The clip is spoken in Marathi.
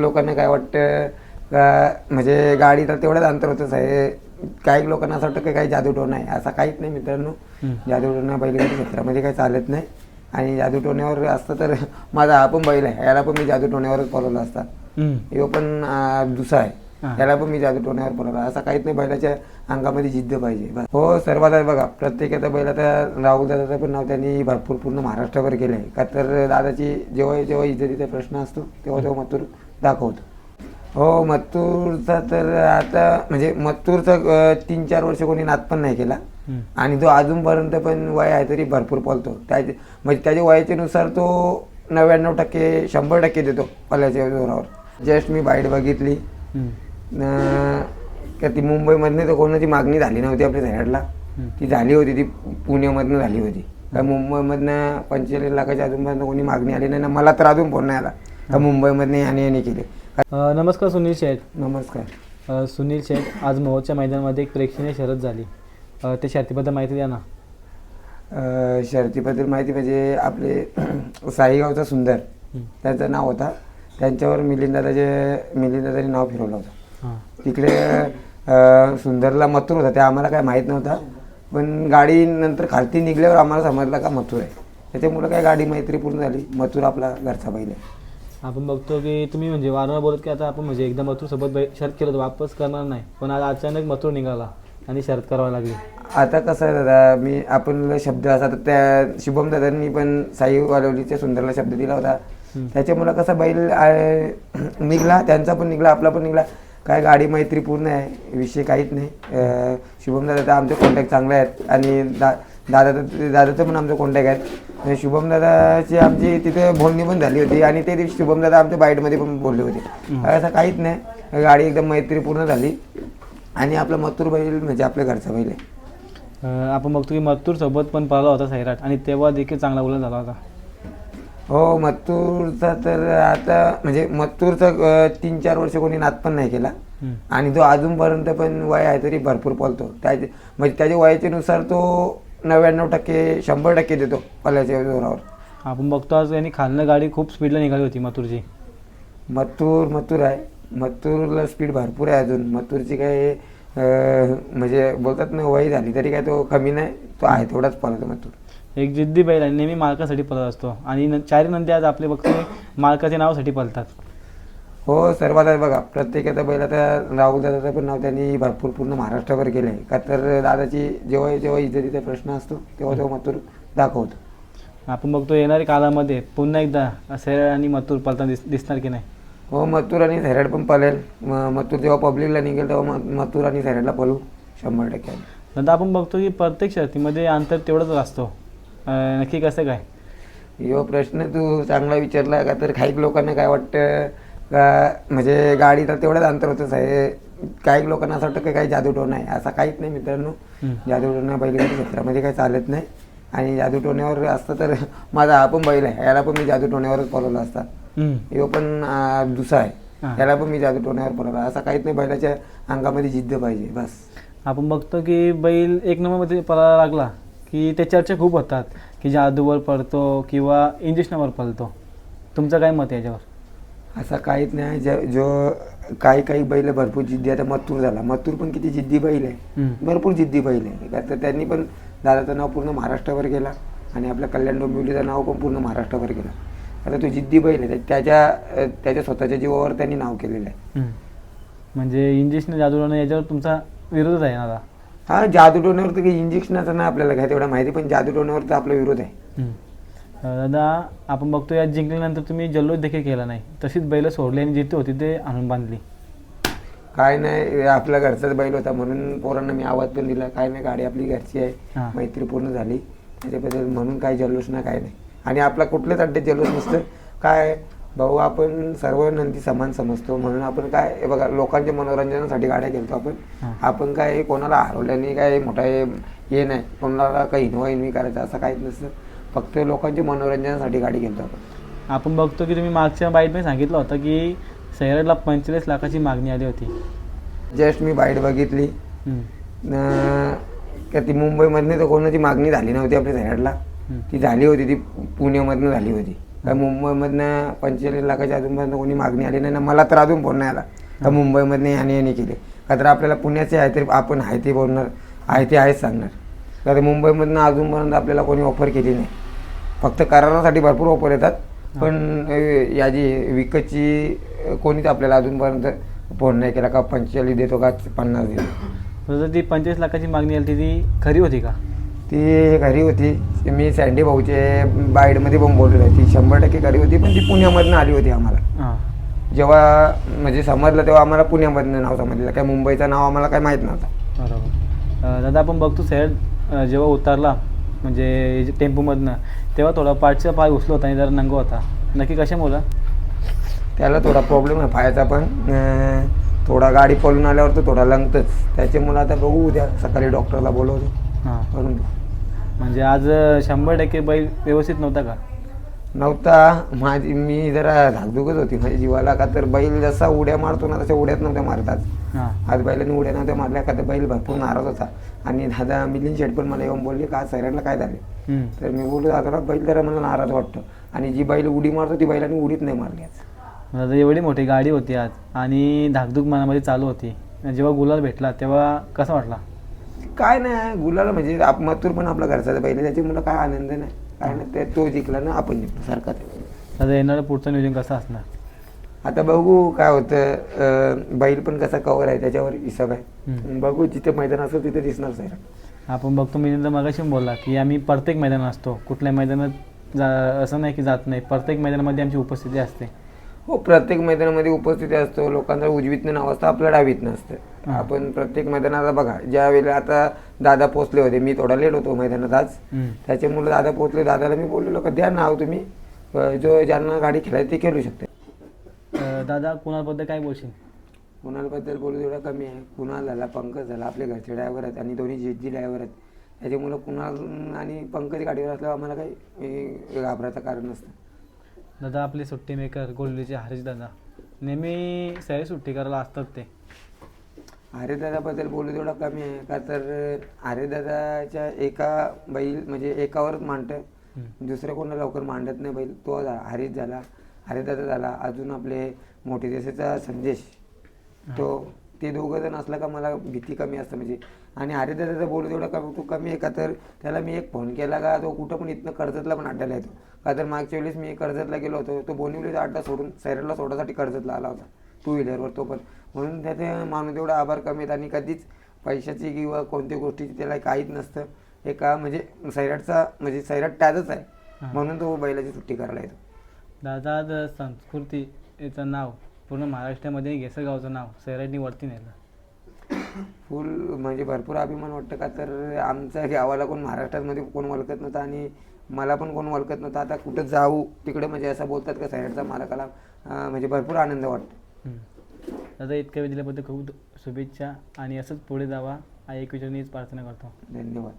लोकांना काय वाटतं? का म्हणजे गाडी तर तेवढंच अंतर होतंच आहे. काही लोकांना असं वाटतं की काही जादूटोणा आहे असं काहीच नाही मित्रांनो. जादूटोणा बैलगाडी क्षेत्रामध्ये काही चालत नाही. आणि जादूटोण्यावर असतं तर माझा हा पण बैल आहे. याला पण मी जादूटोण्यावरच पळवला असता. ह्यो पण दुसरा आहे. त्याला पण मी जादूटोण्यावर पळवला असं काहीच नाही. बैलाच्या अंगामध्ये जिद्द पाहिजे. हो सर्वात बघा. प्रत्येकाचा बैल आता राहुल दादाचं पण नाव त्यांनी भरपूर पूर्ण महाराष्ट्रावर केलं आहे का तर दादाची जेव्हा जेव्हा इज्जतीचा प्रश्न असतो तेव्हा तेव्हा मथुर दाखवतो. हो मथुरचा तर आता म्हणजे अं, तीन चार वर्ष कोणी नाद पण नाही केला. आणि तो अजूनपर्यंत पण वय आहे तरी भरपूर पळतो त्याचे म्हणजे त्याच्या वयाच्यानुसार तो नव्याण्णव टक्के शंभर टक्के देतो पल्याच्या जोरावर. जस्ट मी बाईट बघितली. का ती मुंबईमधनं तर कोणाची मागणी झाली नव्हती आपल्या सह्याडला. ती झाली होती ती पुण्यामधनं झाली होती. का मुंबईमधनं पंचेचाळीस लाखाच्या अजूनपर्यंत कोणी मागणी आली नाही ना मला तर अजून फोन नाही आला. का मुंबईमधनं याने याने केले. अ, नमस्कार सुनील शेठ. नमस्कार. अ, सुनील शेठ आज मोहोळच्या मैदानामध्ये एक प्रेक्षणीय शरद झाली. अ, त्या शर्तीबद्दल माहिती द्या ना. अं, शर्तीबद्दल माहिती म्हणजे आपले साईगावचा सुंदर हं. त्याचं नाव होता. त्यांच्यावर मिलिंदाचे मिलिंदाचं नाव फिरवलं होतं. हां. तिकडे अं, सुंदरला मथुर होता. ते आम्हाला काय माहीत नव्हता. पण गाडी नंतर खालती निघल्यावर आम्हाला समजलं का मथुर आहे. त्याच्यामुळं काय गाडी मैत्रीपूर्ण झाली. मथुर आपला घरचा बैल आहे. आपण बघतो की तुम्ही म्हणजे वारंवार बोलत की आता आपण म्हणजे एकदा मथुर सोबत बै- शर्त केलं तर वापस करणार नाही. पण आज अचानक मथुर निघाला आणि शर्त करावी लागली. आता कसं आहे दादा मी आपण शब्द असा तर त्या शुभम दादांनी पण साई वालवलीच्या सुंदरला शब्द दिला होता. त्याच्यामुळं कसा बैल निघला त्यांचा पण निघला आपला पण निघला. काय गाडी मैत्री पूर्ण आहे विषय काहीच नाही. अं, शुभम दादा तर आमचे कॉन्टॅक्ट चांगले आहेत. आणि दा दादा तर दादाचं पण आमचं कॉन्टॅक्ट आहेत. आणि शुभम दादाची आमची तिथे बोलणी पण झाली होती आणि ते दिवशी शुभम दादा आमच्या बाईटमध्ये पण बोलले होते. असं काहीच नाही. गाडी एकदम मैत्रीपूर्ण झाली. आणि आपला मथुर बैल म्हणजे आपल्या घरचा बैल आहे. आपण बघतो की मथुर सोबत पण पळाला होता सैराट आणि तेव्हा देखील चांगला बोलत झाला होता. हो मत्तूरचा तर आता म्हणजे मत्तूरचा अं, तीन चार वर्ष कोणी नाद पण नाही केला. आणि तो अजूनपर्यंत पण वय आहे तरी भरपूर पळतो. त्याचे म्हणजे त्याच्या वयाच्यानुसार तो नव्याण्णव टक्के शंभर टक्के देतो पल्याच्या जोरावर. आपण बघतो आज यांनी खालनं गाडी खूप स्पीडला निघाली होती मथुरची. मत्तूर मत्तूर आहे. मत्तूरला स्पीड भरपूर आहे अजून. मत्तूरची काय अं, म्हणजे बोलतात ना वय झाली तरी काय तो कमी नाही तो आहे तेवढाच पळतो मत्तूर एक जिद्दी बैल आहे नेहमी मालकासाठी पळत असतो. आणि न- चारी नंदी आज आपले बघतो मालकाच्या नावासाठी पळतात. हो सर्वात बघा. प्रत्येकाचा बैल आता राहुल दादाचं पण नाव त्यांनी भरपूर पूर्ण महाराष्ट्रावर केलं आहे का तर दादाची जेव्हा जेव्हा इज्जतीचा प्रश्न असतो तेव्हा तेव्हा मथुर दाखवतो. आपण बघतो येणाऱ्या काळामध्ये पुन्हा एकदा सैराट आणि मथुर पळताना दिस दिसणार की नाही? हो मथुर आणि सैराट पण पळेल. मथुर जेव्हा पब्लिकला निघेल तेव्हा मथुर आणि सैराटला पळू शंभर टक्के. नंतर आपण बघतो की प्रत्येक शर्तीमध्ये अंतर तेवढंच असतो. नक्की कसं काय? यो प्रश्न तू चांगला विचारला का तर काही लोकांना काय वाटतं? म्हणजे गाडी तर तेवढंच अंतर होतंच आहे. काही लोकांना असं वाटतं की काही जादूटोणा आहे. असं काहीच नाही मित्रांनो. जादूटोणा बैलगाडी क्षेत्रामध्ये काही चालत नाही. आणि जादूटोण्यावर असतं तर माझा हा पण बैल आहे. याला पण मी जादूटोण्यावरच पळवला असता. ह्यो पण दुसरा आहे. त्याला पण मी जादूटोण्यावर पळवला असं काहीच नाही. बैलाच्या अंगामध्ये जिद्द पाहिजे. बस. आपण बघतो की बैल एक नंबरमध्ये पळायला लागला की त्या चर्चा खूप होतात की जादूवर पळतो किंवा इंजेक्शनावर पळतो. तुमचं काय मत आहे याच्यावर? असं काहीच नाही. ज- जो काही काही बैल भरपूर जिद्दी आता मथुर झाला. मथुर पण किती जिद्दी बैल आहे. भरपूर जिद्दी बैल आहे. का तर त्यांनी पण दादाचं नाव पूर्ण महाराष्ट्रावर केला आणि आपल्या कल्याण डोंबिवलीचं नाव पण पूर्ण महाराष्ट्रावर केलं. आता तो जिद्दी बैल आहे. त्याच्या त्याच्या स्वतःच्या जीवावर त्यांनी नाव केलेलं आहे. म्हणजे इंजेक्शन जादूवर याच्यावर तुमचा विरोधच आहे ना हा जादूटोण्यावर तर इंजेक्शनाचं नाही आपल्याला काय तेवढं माहिती पण जादूटोण्यावर तर आपला विरोध आहे. दादा आपण बघतो या जिंकल्यानंतर तुम्ही जल्लोष देखील केला नाही. तशीच बैल सोडली आणि जिथे होती ते आणून बांधली. काय नाही आपल्या घरचाच बैल होता म्हणून पोरांना मी आवाज पण दिला. काय नाही गाडी आपली घरची आहे. हा. मैत्रीपूर्ण झाली. त्याच्याबद्दल म्हणून काही जल्लोष ना काय नाही. आणि आपला कुठल्याच अड्ड्यात जल्लोष नसतं. काय भाऊ आपण सर्व नंदी समान समजतो. म्हणून आपण काय हे बघा लोकांच्या मनोरंजनासाठी गाड्या घेतो आपण. आपण काय कोणाला हरवल्याने काय मोठा हे हे नाही. कोणाला काही हिनवा हिनवी करायचं असं काहीच नसतं. फक्त लोकांच्या मनोरंजनासाठी गाडी घेतो. आपण बघतो की तुम्ही मागच्या बाईटमध्ये सांगितलं होतं की सैराटला पंचेचाळीस लाखाची मागणी आली होती. जस्ट मी बाईट बघितली. न- का ती मुंबईमधनं तर कोणाची मागणी झाली नव्हती आपल्या हम्म. ती झाली होती ती पुण्यामधनं झाली होती. का मुंबईमधनं पंचेचाळीस लाखाच्या अजूनपर्यंत कोणी मागणी आली नाही. ना मला तर अजून फोन नाही आला का मुंबईमधनं याने याने केले. का तर आपल्याला पुण्याचे आहे तरी आपण आहे ते बोलणार आहे ते आहेच सांगणार. का तर मुंबईमधनं अजूनपर्यंत आपल्याला कोणी ऑफर केली नाही. फक्त करारासाठी भरपूर ऑफर येतात. पण या जी विकतची कोणीच आपल्याला अजूनपर्यंत फोन नाही केला का पंचेचाळीस देतो का पन्नास देतो. जर ती पंचवीस लाखाची मागणी आली ती खरी होती का? ती घरी होती. मी सँडी भाऊचे बाईडमध्ये पण बोललेलो ती शंभर टक्के घरी होती पण ती पुण्यामधनं आली होती आम्हाला. जेव्हा म्हणजे समजलं तेव्हा आम्हाला पुण्यामधनं नाव समजलं. काय मुंबईचं नाव आम्हाला काय माहीत नव्हतं. बरोबर. दादा आपण बघतो सैड जेव्हा उतरला म्हणजे टेम्पोमधनं तेव्हा थोडा पाठचा पाय उचलो होता आणि जरा नंग होता. नक्की कशामुळं त्याला थोडा प्रॉब्लेम आहे पायाचा पण. अं, थोडा गाडी पळून आल्यावर तो थोडा लंगतच. त्याच्यामुळे आता बघू उद्या सकाळी डॉक्टरला बोलवतो. हां. करून देऊ. म्हणजे आज अं, शंभर टक्के बैल व्यवस्थित नव्हता का? नव्हता. माझी मी जरा धाकधुकच होती. माझ्या जीवाला का तर बैल जसा उड्या मारतो ना तशा उड्यात नव्हत्या मारतात. आज बैलाने उड्या नव्हत्या मारल्या का तर बैल भरपूर नाराज होता. आणि दादा मिलिंद शेट पण मला येऊन बोलले का सैराटला काय झाले. तर मी बोललो दादाला बैल जरा मला नाराज वाटतो. आणि जी बैल उडी मारतो ती बैलाने उडीत नाही मारली आज. दादा एवढी मोठी गाडी होती आज. आणि धाकधूक मनामध्ये चालू होती. जेव्हा गुलाल भेटला तेव्हा कसा वाटला? काय नाही गुलाला म्हणजे आप मथुर पण आपला घरचा बैल आहे, त्याच्यामुळे काय आनंद नाही. काय नाही ते जिंकला ना आपण जिंकलो सारखाच आहे. दादा येणारं पुढचं नियोजन कसं असणार? आता बघू काय होतं. बैल पण कसा कवर आहे त्याच्यावर हिसाब आहे. बघू जिथे मैदान असतं तिथे दिसणार सैराट आपण बघतो मी तर मगाशी बोलला की आम्ही प्रत्येक मैदानात असतो. कुठल्या मैदानात जा असं नाही की जात नाही. प्रत्येक मैदानामध्ये आमची उपस्थिती असते. हो प्रत्येक मैदानामध्ये उपस्थिती असतो. लोकांचा उजवीतनं नाव असतं आपलं डावीतनं असतं. आपण प्रत्येक मैदानाला बघा ज्या वेळेला आता दादा पोचले होते मी थोडा लेट होतो मैदानात आज. त्याच्यामुळे दादा पोचले दादाला मी बोललेलो का द्या नाव तुम्ही. जो ज्यांना गाडी खेळायची ते खेळू शकते. दादा कुणाबद्दल काय बोलशील? कुणालबद्दल बोलू तेवढा कमी आहे. कुणाल झाला पंकज झाला आपले घरचे ड्रायव्हर आहेत आणि दोन्ही जेजी ड्रायव्हर आहेत त्याच्यामुळं कुणाल आणि पंकज गाडीवर असल्यावर आम्हाला काही घाबरायचं कारण नसतं. दादा आपले सुट्टी मेकर गोल्लीचे हरीश दादा. नेहमी सगळे सुट्टी करायला असतात ते. आर्यदादाबद्दल बोलू तेवढा कमी आहे. का तर आर्यदादाच्या एका बैल म्हणजे एकावरच मांडतं. दुसऱ्या कोणाला लवकर मांडत नाही बैल. तो झाला हरीश झाला हरिदादा झाला. अजून आपले मोठे देशाचा संदेश. तो ते दोघं जण असलं का मला भीती कमी असतं म्हणजे. आणि हरिदादाचा बोलू तेवढा कमी तो कमी आहे का तर त्याला मी एक फोन केला का तो कुठं पण इथनं कर्जतला पण अड्ड्याला येतो. का तर मागच्या वेळेस मी कर्जतला गेलो होतो तो बोनिवलीचा अड्डा सोडून सैराटला सोडासाठी कर्जतला आला होता. टू व्हीलरवर तो पण. म्हणून त्याचे माणूस तेवढा आभार कमी आहेत आणि कधीच पैशाची किंवा कोणत्या गोष्टीची त्याला काहीच नसतं. एका म्हणजे सैराटचा म्हणजे सैराट त्याचंच आहे. हां. म्हणून तो बैलाची सुट्टी करायला येतो. दादा संस्कृती याचं नाव. पूर्ण महाराष्ट्रामध्ये घेसर गावचं नाव. सैराटनी वरती नेलं. फुल म्हणजे भरपूर अभिमान वाटतं का? तर आमच्या गावाला कोण महाराष्ट्रामध्ये कोण ओळखत नव्हतं आणि मला पण कोण ओळखत नव्हतं. आता कुठं जाऊ तिकडे म्हणजे असं बोलतात का सैराटचा मालकाला? म्हणजे भरपूर आनंद वाटतो. दादा इतक्या वेळ दिल्याबद्दल खूप शुभेच्छा आणि असंच पुढे जावा. एक विचारणी प्रार्थना करतो. धन्यवाद.